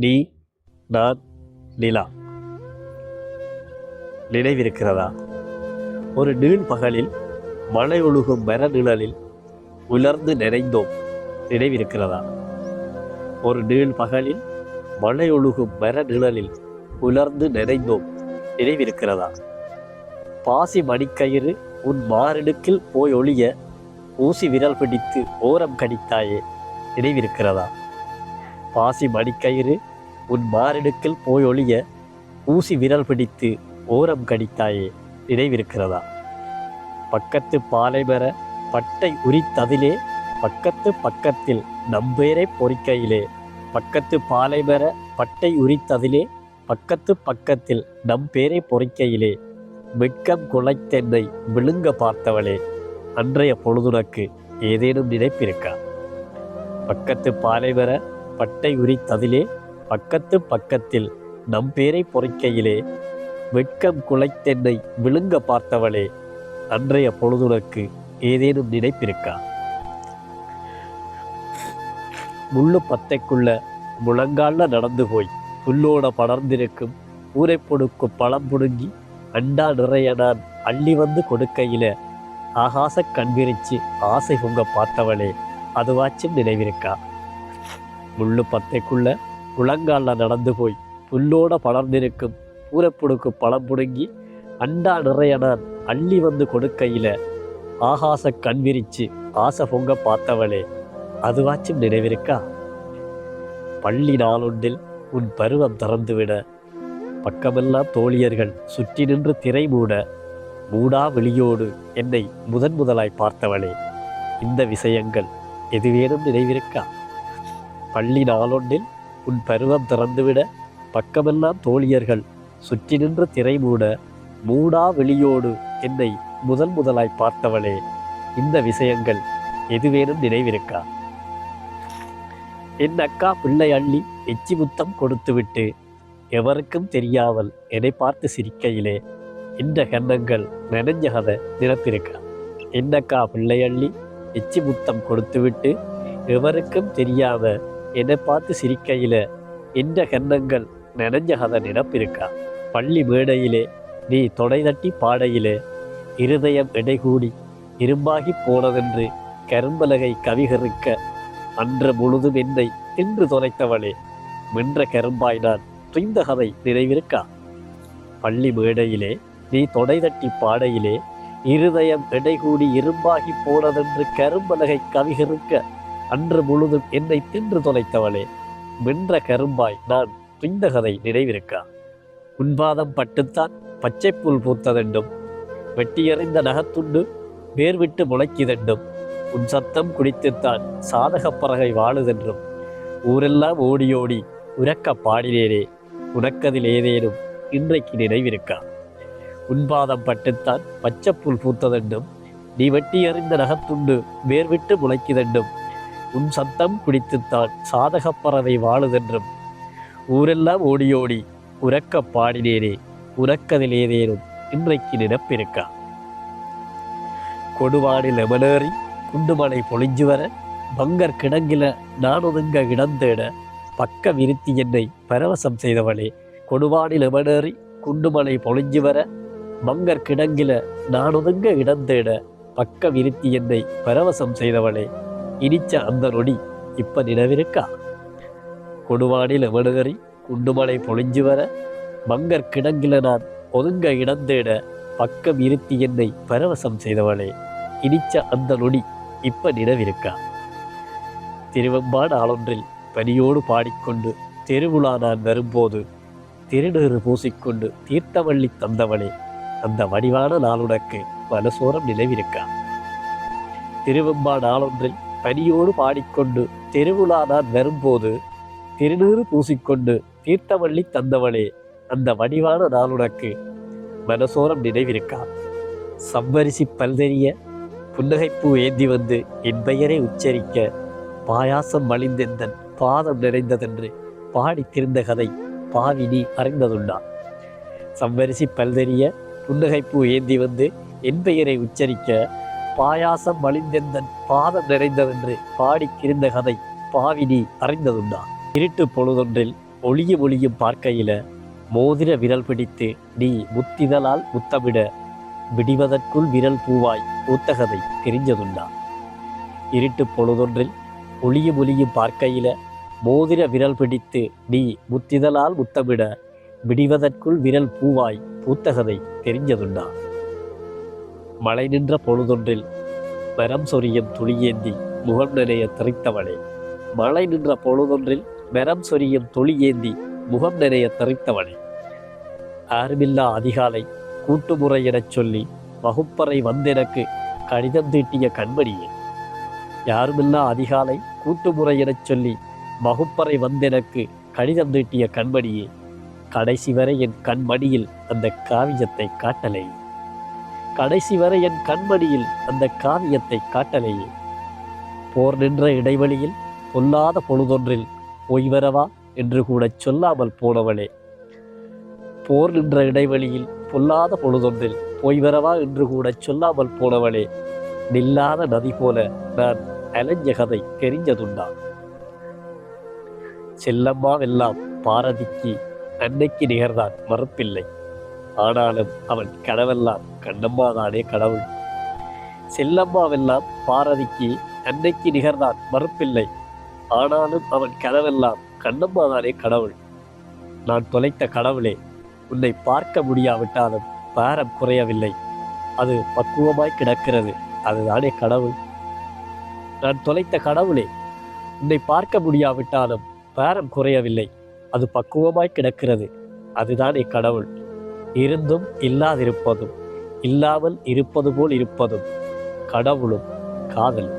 நீ நான் நிலா. நினைவிருக்கிறதா? ஒரு நீள் பகலில் மழை ஒழுகும் மர நிழலில் உலர்ந்து நிறைந்தோம். நினைவிருக்கிறதா? ஒரு நீள் பகலில் மழை ஒழுகும் மர நிழலில் உலர்ந்து நிறைந்தோம். நினைவிருக்கிறதா? பாசி மணிக்கயிறு உன் மாரடுக்கில் போய் ஒளிய ஊசி விரல் பிடித்து ஓரம் கடித்தாயே. நினைவிருக்கிறதா? பாசி மணிக்கயிறு உன் மாரிடுக்கில் போய் ஒளிய ஊசி விரல் பிடித்து ஓரம் கடித்தாயே நினைவிருக்கிறதா? பக்கத்து பாலை பெற பட்டை உரித்ததிலே பக்கத்து பக்கத்தில் நம்பேரை பொறிக்கையிலே பக்கத்து பாலை பெற பட்டை உரித்ததிலே பக்கத்து பக்கத்தில் நம்பேரை பொறிக்கையிலே வெட்கம் குலைத்தென்னை விழுங்க பார்த்தவளே அன்றைய பொழுதுனக்கு ஏதேனும் நினைப்பிருக்கா? பக்கத்து பாலை பெற பட்டை உரித்ததிலே பக்கத்து பக்கத்தில் நம் பேரை பொறிக்கையிலே வெட்கம் குலைத்தென்னை விழுங்க பார்த்தவளே அன்றைய பொழுதுனக்கு ஏதேனும் நினைப்பிருக்கா? முள்ளு பத்தைக்குள்ள முழங்கால நடந்து போய் புல்லோட படர்ந்திருக்கும் ஊரை பொடுக்கு பழம் புடுங்கி அண்டா நிறைய நான் அள்ளி வந்து கொடுக்கையில ஆகாச கண் விரிச்சு ஆசை பொங்க பார்த்தவளே அதுவாச்சும் நினைவிருக்கா? முள்ளு பத்தைக்குள்ள முழங்கால்ல நடந்து போய் புல்லோட படர்ந்திருக்கும் பூரப்புடுக்கு பழம் புடுங்கி அண்டா நிறைய நான் அள்ளி வந்து கொடுக்கையில் ஆகாச கண் விரிச்சு ஆசை பொங்க பார்த்தவளே அதுவாச்சும் நினைவிருக்கா? பள்ளி நாளொன்றில் உன் பருவம் திறந்துவிட பக்கமெல்லாம் தோழியர்கள் சுற்றி நின்று திரை மூட மூடா வெளியோடு என்னை முதன் முதலாய் பார்த்தவளே இந்த விஷயங்கள் எதுவேனும் நினைவிருக்கா? பள்ளி நாளொன்றில் உன் பருவம் திறந்துவிட பக்கமெல்லாம் தோழியர்கள் சுற்றி நின்று திரை மூட மூடா வெளியோடு என்னை முதன் முதலாய் பார்த்தவளே இந்த விஷயங்கள் எதுவேனும் நினைவிருக்கா? என் அக்கா பிள்ளை அள்ளி எச்சி முத்தம் கொடுத்துவிட்டு எவருக்கும் தெரியாமல் என்னை பார்த்து சிரிக்கையிலே இந்த கண்ணங்கள் நினைஞ்ச கதை நினைப்பிருக்கா என்னக்கா பிள்ளை அள்ளி எச்சி முத்தம் கொடுத்துவிட்டு எவருக்கும் தெரியாத என்னை பார்த்து சிரிக்கையில் இந்த கன்னங்கள் நினைஞ்ச கதை நினப்பிருக்கா பள்ளி மேடையிலே நீ தொடை தட்டி பாடையிலே இருதயம் எடைகூடி இரும்பாகி போனதென்று கரும்பலகை கவிகருக்க அன்று முழுதும் என்னை தின்று தொலைத்தவளே மென்ற கரும்பாய் நான் துய்ந்த கதை நினைவிருக்கா? பள்ளி மேடையிலே நீ தொடை தட்டி பாடையிலே இருதயம் எடைகூடி இரும்பாகி போனதென்று கரும்பலகை கவிகருக்க அன்று முழுதும் என்னை தின்று தொலைத்தவளே மென்ற கரும்பாய் நான் துய்ந்த கதை நினைவிருக்கா? உன்பாதம் பட்டுத்தான் பச்சைப்புல் பூத்ததெண்டும் வெட்டியறிந்த நகத்துண்டு வேர் விட்டு முளைக்குதெண்டும் உன் சத்தம் குடித்துத்தான் சாதகப் பறகை வாழுதென்றும் ஊரெல்லாம் ஓடி ஓடி உறக்க பாடினேனே உனக்கதில் ஏதேனும் இன்றைக்கு நினைவிருக்கா? உன்பாதம் பட்டுத்தான் பச்சைப்புல் பூத்ததெண்டும் நீ வெட்டி எறிந்த நகத்துண்டு வேர்விட்டு விட்டு உன் சத்தம் குடித்துத்தான் சாதகப் பறவை வாழுதென்றும். ஊரெல்லாம் ஓடி ஓடி உறக்க பாடினேனே உறக்கதில் ஏதேனும் இன்றைக்கு நினப்பிருக்கா? கொடுவானில் எமனேறி குண்டுமலை பொழிஞ்சு வர பங்கர் கிடங்கில நான் ஒதுங்க இடந்தேட பக்க விருத்தி என்னை பரவசம் செய்தவளே கொடுவானில் எமனேறி குண்டுமலை பொழிஞ்சு வர பங்கர் கிடங்கில நான் ஒதுங்க இடந்தேட பக்க விருத்தி என்னை பரவசம் செய்தவளே இனிச்ச அந்த நொடி இப்ப நினைவிருக்கா கொடுவானில் எமனேறி குண்டுமலை பொழிஞ்சு வர? மங்கர் கிடங்கில நான் ஒதுங்க இடந்தேட பக்கம் இருத்தி என்னை பரவசம் செய்தவளே இனிச்ச அந்த நொடி இப்ப நினைவிருக்கா திருவெம்பாடு ஆளொன்றில் பனியோடு பாடிக்கொண்டு தெருவுலா நான் வரும்போது திருநீறு பூசிக்கொண்டு தீர்த்தவள்ளி தந்தவளே அந்த வடிவான நாளுனக்கு மனசோரம் நிலவிருக்கா? திருவெம்பாடு ஆளொன்றில் பனியோடு பாடிக்கொண்டு தெருவுலா நான் வரும்போது திருநீறு பூசிக்கொண்டு தீர்த்தவள்ளி தந்தவளே அந்த வடிவான நாளுனக்கு மனசோரம் நினைவிருக்கா? சவ்வரிசி பல்தெறிய புன்னகைப்பூ ஏந்தி வந்து என் பெயரை உச்சரிக்க பாயாசம் மலிந்தெந்தன் பாதம் நிறைந்ததென்று பாடி திருந்த கதை பாவி நீ அறிந்ததுண்டா? சவ்வரிசி பல்தெறிய புன்னகைப்பூ ஏந்தி வந்து என் பெயரை உச்சரிக்க பாயாசம் வழிந்தெந்தன் பாதம் நிறைந்ததென்று பாடி கிருந்த கதை பாவி நீ அறிந்ததுண்டா. இருட்டு பொழுதொன்றில் ஒளியும் ஒளியும் பார்க்கையில மோதிர விரல் பிடித்து நீ முத்திதலால் முத்தமிட விடிவதற்குள் விரல் பூவாய் பூத்தகதை தெரிஞ்சதுண்டா. இருட்டு பொழுதொன்றில் ஒளியும் ஒளியும் பார்க்கையில மோதிர விரல் பிடித்து நீ முத்திதலால் முத்தமிட விடிவதற்குள் விரல் பூவாய் பூத்தகதை தெரிஞ்சதுண்டா. மழை நின்ற பொழுதொன்றில் மரம் சொரியும் துளியேந்தி முகம் நிறைய தெரித்தவளே. மழை நின்ற பொழுதொன்றில் மரம் சொரியும் துளியேந்தி முகம் நிறைய தெரித்தவளே. ஆர்மில்லா அதிகாலை கூட்டுமுறை எனச் சொல்லி வகுப்பறை வந்தெனக்கு கடிதம் தீட்டிய கண்மணியே. யாருமில்லா அதிகாலை கூட்டுமுறை எனச் சொல்லி வகுப்பறை வந்தெனக்கு கடிதம் தீட்டிய கண்மணியே. கடைசி வரை என் கண்மணியில் அந்த காவியத்தை காட்டலை. கடைசி வரை என் கண்மணியில் அந்த காவியத்தை காட்டலையே. போர் நின்ற இடைவெளியில் பொல்லாத பொழுதொன்றில் ஓய்வரவா என்று கூட சொல்லாமல் போனவளே. போர் நின்ற இடைவெளியில் பொல்லாத பொழுதொன்றில் போய்வரவா என்று கூட சொல்லாமல் போனவளே. நில்லாத நதி போல நான் அலைஞ்ச கதை தெரிஞ்சதுண்டா. செல்லம்மாவெல்லாம் பாரதிக்கு அன்னைக்கு நிகர்தான் மறுப்பில்லை. ஆனாலும் அவன் கனவெல்லாம் கண்ணம்மாதானே கடவுள். செல்லம்மாவெல்லாம் பாரதிக்கு அன்னைக்கு நிகர்தான் மறுப்பில்லை. ஆனாலும் அவன் கனவெல்லாம் கண்ணம்மாதானே கடவுள். நான் தொலைத்த கடவுளே உன்னை பார்க்க முடியாவிட்டாலும் பாரம் குறையவில்லை. அது பக்குவமாய் கிடக்கிறது அதுதானே கடவுள். நான் தொலைத்த கடவுளே உன்னை பார்க்க முடியாவிட்டாலும் பேரம் குறையவில்லை அது பக்குவமாய் கிடக்கிறது அதுதானே கடவுள். இருந்தும் இல்லாதிருப்பதும் இல்லாமல் இருப்பது போல் இருப்பதும் கடவுளும் காதலும்.